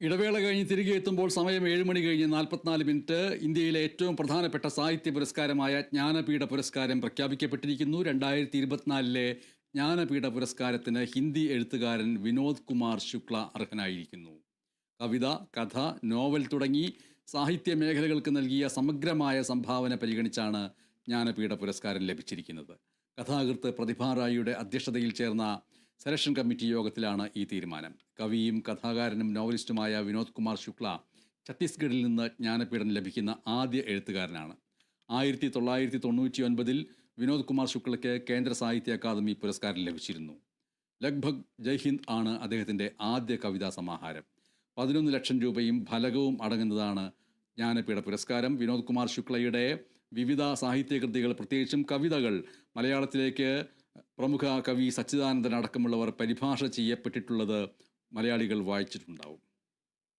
ഇടവേള കഴിഞ്ഞ് തിരികെ എത്തുമ്പോൾ സമയം ഏഴ് മണി കഴിഞ്ഞ് നാൽപ്പത്തിനാല് മിനിറ്റ്. ഇന്ത്യയിലെ ഏറ്റവും പ്രധാനപ്പെട്ട സാഹിത്യ പുരസ്കാരമായ ജ്ഞാനപീഠ പുരസ്കാരം പ്രഖ്യാപിക്കപ്പെട്ടിരിക്കുന്നു. രണ്ടായിരത്തി ഇരുപത്തിനാലിലെ ജ്ഞാനപീഠ പുരസ്കാരത്തിന് ഹിന്ദി എഴുത്തുകാരൻ വിനോദ് കുമാർ ശുക്ല അർഹനായിരിക്കുന്നു. കവിത കഥ നോവൽ തുടങ്ങി സാഹിത്യ മേഖലകൾക്ക് നൽകിയ സമഗ്രമായ സംഭാവന പരിഗണിച്ചാണ് ജ്ഞാനപീഠ പുരസ്കാരം ലഭിച്ചിരിക്കുന്നത്. കഥാകൃത്ത് പ്രതിഭാറായിയുടെ അധ്യക്ഷതയിൽ ചേർന്ന സെലക്ഷൻ കമ്മിറ്റി യോഗത്തിലാണ് ഈ തീരുമാനം. കവിയും കഥാകാരനും നോവലിസ്റ്റുമായ വിനോദ് കുമാർ ശുക്ല ഛത്തീസ്ഗഡിൽ നിന്ന് ജ്ഞാനപീഠം ലഭിക്കുന്ന ആദ്യ എഴുത്തുകാരനാണ്. ആയിരത്തി തൊള്ളായിരത്തി തൊണ്ണൂറ്റി ഒൻപതിൽ വിനോദ് കുമാർ ശുക്ലയ്ക്ക് കേന്ദ്ര സാഹിത്യ അക്കാദമി പുരസ്കാരം ലഭിച്ചിരുന്നു. ലഗ്ഭഗ് ജയ്ഹിന്ദ് ആണ് അദ്ദേഹത്തിന്റെ ആദ്യ കവിതാ സമാഹാരം. പതിനൊന്ന് ലക്ഷം രൂപയും ഫലകവും അടങ്ങുന്നതാണ് ജ്ഞാനപീഠ പുരസ്കാരം. വിനോദ് കുമാർ ശുക്ലയുടെ വിവിധ സാഹിത്യകൃതികൾ പ്രത്യേകിച്ചും കവിതകൾ മലയാളത്തിലേക്ക് പ്രമുഖ കവി സച്ചിദാനന്ദൻ അടക്കമുള്ളവർ പരിഭാഷ ചെയ്യപ്പെട്ടിട്ടുള്ളത് മലയാളികൾ വായിച്ചിട്ടുണ്ടാവും.